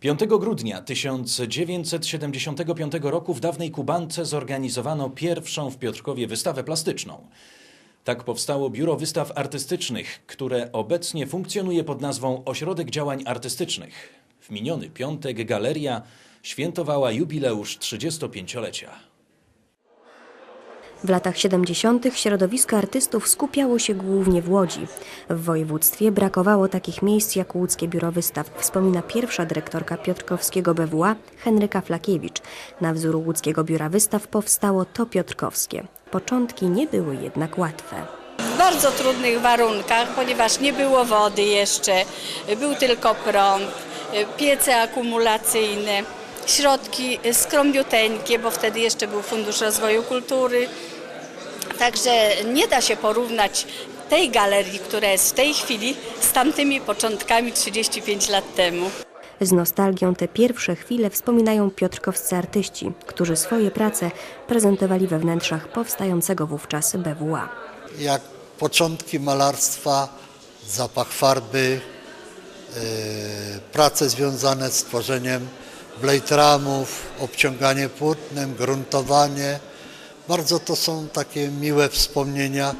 5 grudnia 1975 roku w dawnej Kubance zorganizowano pierwszą w Piotrkowie wystawę plastyczną. Tak powstało Biuro Wystaw Artystycznych, które obecnie funkcjonuje pod nazwą Ośrodek Działań Artystycznych. W miniony piątek galeria świętowała jubileusz 35-lecia. W latach 70. środowisko artystów skupiało się głównie w Łodzi. W województwie brakowało takich miejsc jak Łódzkie Biuro Wystaw, wspomina pierwsza dyrektorka Piotrkowskiego BWA Henryka Flakiewicz. Na wzór Łódzkiego Biura Wystaw powstało to Piotrkowskie. Początki nie były jednak łatwe. w bardzo trudnych warunkach, ponieważ nie było wody jeszcze, był tylko prąd, piece akumulacyjne, środki skrombiuteńkie, bo wtedy jeszcze był Fundusz Rozwoju Kultury. Także nie da się porównać tej galerii, która jest w tej chwili, z tamtymi początkami 35 lat temu. Z nostalgią te pierwsze chwile wspominają piotrkowscy artyści, którzy swoje prace prezentowali we wnętrzach powstającego wówczas BWA. jak początki malarstwa, zapach farby, e, prace związane z tworzeniem blade ramów, obciąganie płótnem, gruntowanie. Bardzo to są takie miłe wspomnienia.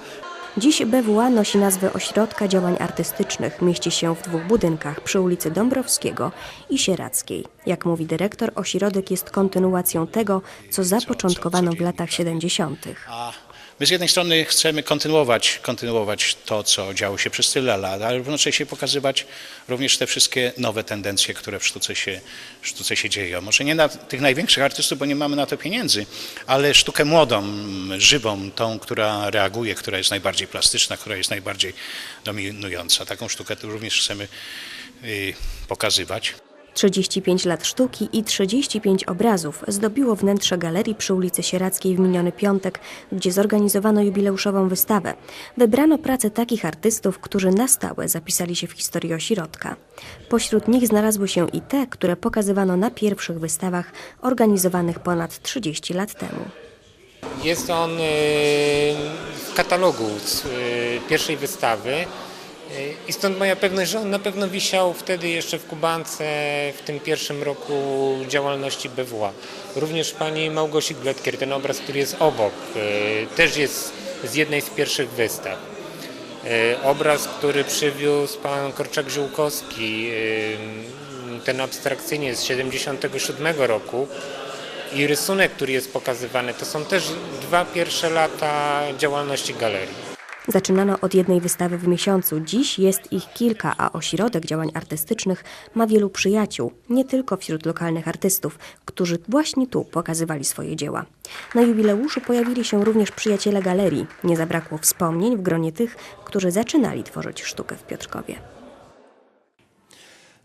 Dziś BWA nosi nazwę Ośrodka Działań Artystycznych. Mieści się w dwóch budynkach przy ulicy Dąbrowskiego i Sieradzkiej. Jak mówi dyrektor, ośrodek jest kontynuacją tego, co zapoczątkowano w latach 70. My z jednej strony chcemy kontynuować, kontynuować to, co działo się przez tyle lat, ale równocześnie pokazywać również te wszystkie nowe tendencje, które w sztuce się, w sztuce się dzieją. Może nie na tych największych artystów, bo nie mamy na to pieniędzy, ale sztukę młodą, żywą, tą, która reaguje, która jest najbardziej plastyczna, która jest najbardziej dominująca. Taką sztukę tu również chcemy y, pokazywać. 35 lat sztuki i 35 obrazów zdobiło wnętrze galerii przy ulicy Sieradzkiej w miniony piątek, gdzie zorganizowano jubileuszową wystawę. Wybrano pracę takich artystów, którzy na stałe zapisali się w historii ośrodka. Pośród nich znalazły się i te, które pokazywano na pierwszych wystawach organizowanych ponad 30 lat temu. Jest on y, w katalogu z y, pierwszej wystawy i stąd moja pewność, że on na pewno wisiał wtedy jeszcze w Kubance w tym pierwszym roku działalności BWA. Również pani Małgosi Gletkier, ten obraz, który jest obok, y, też jest z jednej z pierwszych wystaw. Y, Obraz, który przywiózł pan Korczak-Ziółkowski, ten abstrakcyjnie z 77 roku, i rysunek, który jest pokazywany, to są też dwa pierwsze lata działalności galerii. Zaczynano od jednej wystawy w miesiącu. Dziś jest ich kilka, a ośrodek działań artystycznych ma wielu przyjaciół, nie tylko wśród lokalnych artystów, którzy właśnie tu pokazywali swoje dzieła. Na jubileuszu pojawili się również przyjaciele galerii. Nie zabrakło wspomnień w gronie tych, którzy zaczynali tworzyć sztukę w Piotrkowie.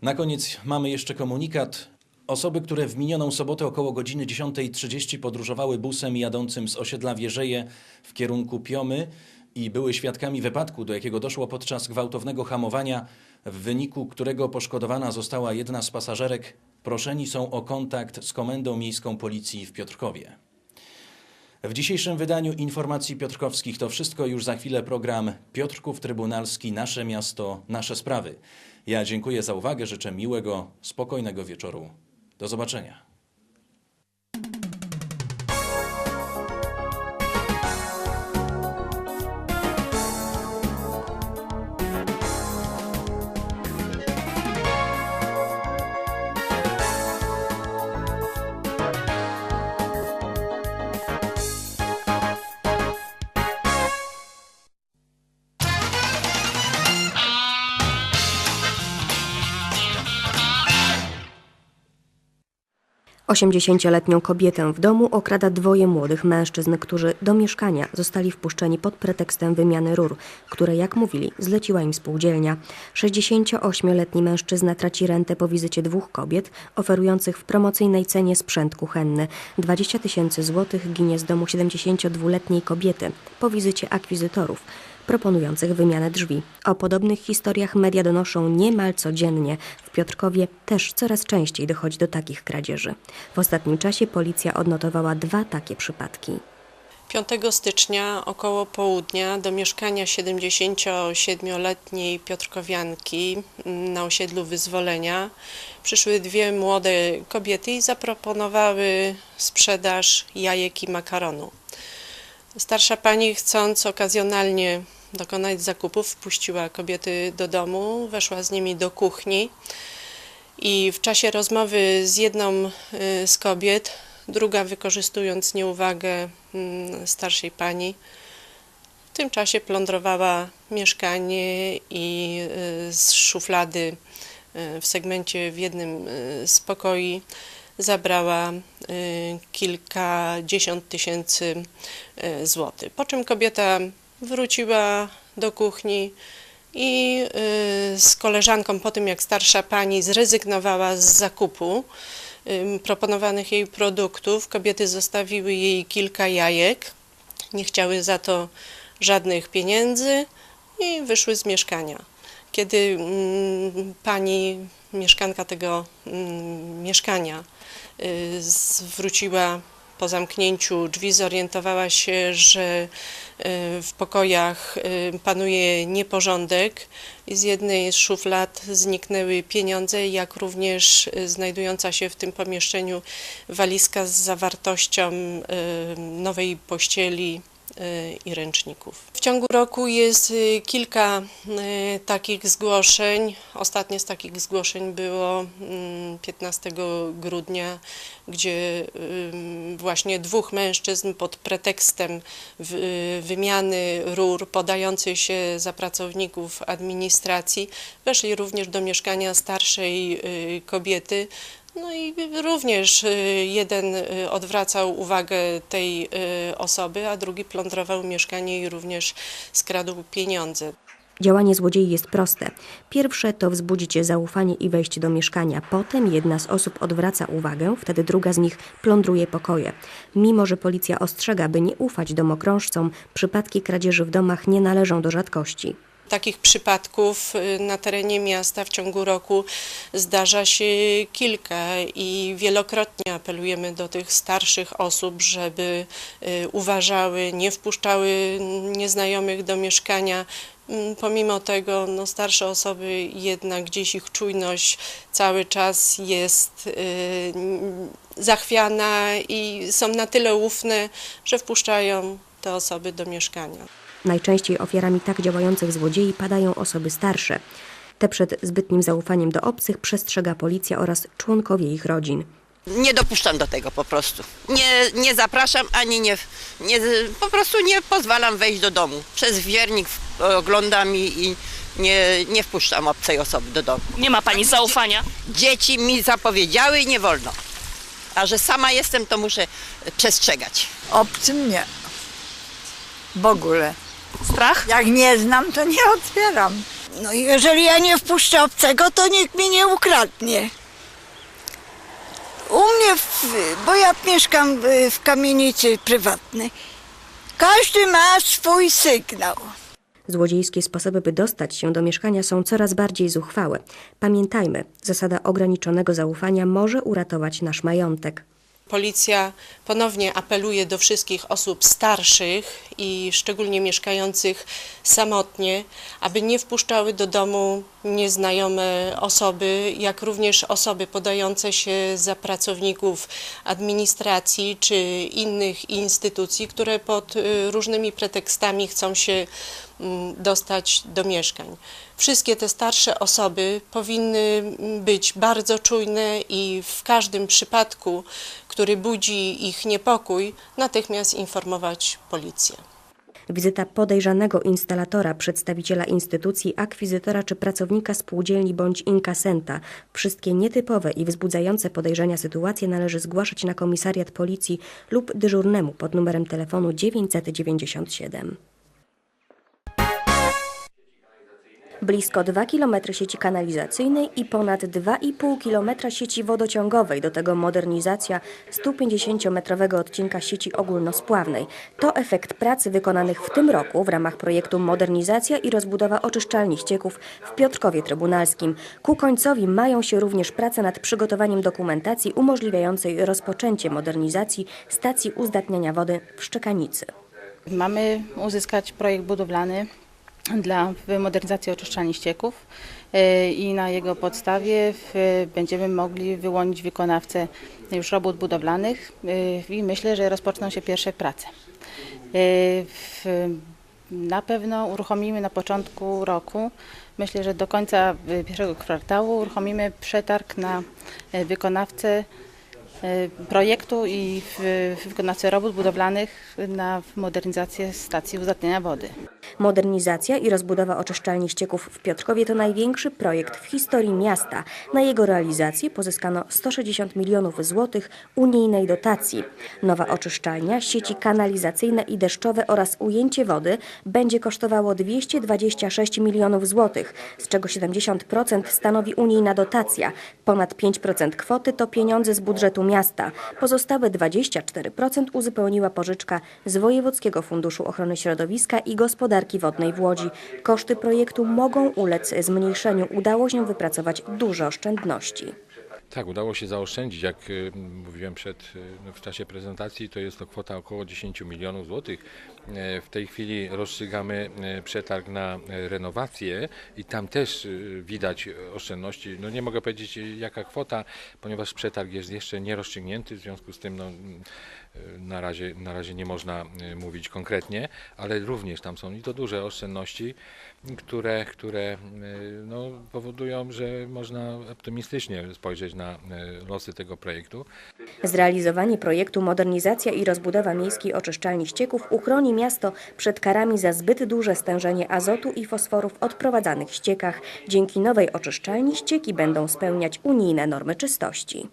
Na koniec mamy jeszcze komunikat. Osoby, które w minioną sobotę około godziny 10.30 podróżowały busem jadącym z osiedla Wierzeje w kierunku Piomy i były świadkami wypadku, do jakiego doszło podczas gwałtownego hamowania, w wyniku którego poszkodowana została jedna z pasażerek, proszeni są o kontakt z Komendą Miejską Policji w Piotrkowie. W dzisiejszym wydaniu informacji piotrkowskich to wszystko. Już za chwilę program Piotrków Trybunalski Nasze Miasto, Nasze Sprawy. Ja dziękuję za uwagę, życzę miłego, spokojnego wieczoru. Do zobaczenia. Osiemdziesięcioletnią kobietę w domu okrada dwoje młodych mężczyzn, którzy do mieszkania zostali wpuszczeni pod pretekstem wymiany rur, które, jak mówili, zleciła im spółdzielnia. 68-letni mężczyzna traci rentę po wizycie dwóch kobiet oferujących w promocyjnej cenie sprzęt kuchenny. 20 tysięcy złotych ginie z domu 72-letniej kobiety po wizycie akwizytorów proponujących wymianę drzwi. O podobnych historiach media donoszą niemal codziennie. W Piotrkowie też coraz częściej dochodzi do takich kradzieży. W ostatnim czasie policja odnotowała dwa takie przypadki. 5 stycznia około południa do mieszkania 77-letniej Piotrkowianki na osiedlu Wyzwolenia przyszły dwie młode kobiety i zaproponowały sprzedaż jajek i makaronu. Starsza pani, chcąc okazjonalnie dokonać zakupów, wpuściła kobiety do domu, weszła z nimi do kuchni i w czasie rozmowy z jedną y, z kobiet, druga wykorzystując nieuwagę mm, starszej pani, w tym czasie plądrowała mieszkanie i y, z szuflady y, w segmencie w jednym z pokoi zabrała kilkadziesiąt tysięcy złotych. Po czym kobieta wróciła do kuchni i y, z koleżanką po tym jak starsza pani zrezygnowała z zakupu proponowanych jej produktów, kobiety zostawiły jej kilka jajek, nie chciały za to żadnych pieniędzy i wyszły z mieszkania. Kiedy pani mieszkanka tego mieszkania y, zwróciła po zamknięciu drzwi, zorientowała się, że y, w pokojach y, panuje nieporządek i z jednej z szuflad zniknęły pieniądze, jak również y, znajdująca się w tym pomieszczeniu walizka z zawartością nowej pościeli i ręczników. W ciągu roku jest y, kilka y, takich zgłoszeń. Ostatnie z takich zgłoszeń było mm, 15 grudnia, gdzie właśnie dwóch mężczyzn pod pretekstem y, wymiany rur podających się za pracowników administracji weszli również do mieszkania starszej kobiety. No i również y, jeden y, odwracał uwagę tej y, osoby, a drugi plądrował mieszkanie i również skradł pieniądze. Działanie złodziei jest proste. Pierwsze to wzbudzić zaufanie i wejść do mieszkania. Potem jedna z osób odwraca uwagę, wtedy druga z nich plądruje pokoje. Mimo, że policja ostrzega, by nie ufać domokrążcom, przypadki kradzieży w domach nie należą do rzadkości. Takich przypadków y, na terenie miasta w ciągu roku zdarza się kilka i wielokrotnie apelujemy do tych starszych osób, żeby y, uważały, nie wpuszczały nieznajomych do mieszkania. Mm, Pomimo tego no, starsze osoby jednak gdzieś ich czujność cały czas jest y, zachwiana i są na tyle ufne, że wpuszczają te osoby do mieszkania. Najczęściej ofiarami tak działających złodziei padają osoby starsze. Te przed zbytnim zaufaniem do obcych przestrzega policja oraz członkowie ich rodzin. Nie dopuszczam do tego po prostu. Nie, nie zapraszam ani nie, nie. Po prostu nie pozwalam wejść do domu. Przez wiernik oglądam i, i nie, nie wpuszczam obcej osoby do domu. Nie ma pani zaufania. Dzieci mi zapowiedziały i nie wolno. A że sama jestem, to muszę przestrzegać. Obcym nie. W ogóle. Strach? Jak nie znam, to nie otwieram. No i jeżeli ja nie wpuszczę obcego, to nikt mi nie ukradnie. U mnie, w, bo ja mieszkam w, w kamienicy prywatnej, każdy ma swój sygnał. Złodziejskie sposoby, by dostać się do mieszkania są coraz bardziej zuchwałe. Pamiętajmy, zasada ograniczonego zaufania może uratować nasz majątek. Policja ponownie apeluje do wszystkich osób starszych i szczególnie mieszkających samotnie, aby nie wpuszczały do domu nieznajome osoby, jak również osoby podające się za pracowników administracji czy innych instytucji, które pod y, różnymi pretekstami chcą się mm, dostać do mieszkań. Wszystkie te starsze osoby powinny mm, być bardzo czujne i w każdym przypadku, który budzi ich niepokój, natychmiast informować policję. Wizyta podejrzanego instalatora, przedstawiciela instytucji, akwizytora czy pracownika spółdzielni bądź inkasenta. Wszystkie nietypowe i wzbudzające podejrzenia sytuacje należy zgłaszać na komisariat policji lub dyżurnemu pod numerem telefonu 997. Blisko 2 km sieci kanalizacyjnej i ponad 2,5 km sieci wodociągowej, do tego modernizacja 150-metrowego odcinka sieci ogólnospławnej. To efekt pracy wykonanych w tym roku w ramach projektu Modernizacja i rozbudowa oczyszczalni ścieków w Piotrkowie Trybunalskim. Ku końcowi mają się również prace nad przygotowaniem dokumentacji umożliwiającej rozpoczęcie modernizacji stacji uzdatniania wody w Szczekanicy. Mamy uzyskać projekt budowlany dla modernizacji oczyszczalni ścieków e, i na jego podstawie będziemy mogli wyłonić wykonawcę już robót budowlanych e, i myślę, że rozpoczną się pierwsze prace. E, Na pewno uruchomimy na początku roku, myślę, że do końca pierwszego kwartału uruchomimy przetarg na wykonawcę projektu i w- wykonawcę robót budowlanych na modernizację stacji uzdatniania wody. Modernizacja i rozbudowa oczyszczalni ścieków w Piotrkowie to największy projekt w historii miasta. Na jego realizację pozyskano 160 milionów złotych unijnej dotacji. Nowa oczyszczalnia, sieci kanalizacyjne i deszczowe oraz ujęcie wody będzie kosztowało 226 milionów złotych, z czego 70% stanowi unijna dotacja. Ponad 5% kwoty to pieniądze z budżetu miasta. Pozostałe 24% uzupełniła pożyczka z Wojewódzkiego Funduszu Ochrony Środowiska i Gospodarki Wodnej w Łodzi. Koszty projektu mogą ulec zmniejszeniu. Udało się wypracować duże oszczędności. Tak, udało się zaoszczędzić, jak y, mówiłem przed, y, w czasie prezentacji, to jest to kwota około 10 milionów złotych. E, W tej chwili rozstrzygamy e, przetarg na e, renowację i tam też widać oszczędności. No nie mogę powiedzieć jaka kwota, ponieważ przetarg jest jeszcze nie rozstrzygnięty, w związku z tym no, na, razie, na razie nie można y, mówić konkretnie, ale również tam są i to duże oszczędności, które, które y, no, powodują, że można optymistycznie spojrzeć na y, losy tego projektu. Zrealizowanie projektu Modernizacja i rozbudowa miejskiej oczyszczalni ścieków uchroni miasto przed karami za zbyt duże stężenie azotu i fosforu w odprowadzanych ściekach. Dzięki nowej oczyszczalni ścieki będą spełniać unijne normy czystości.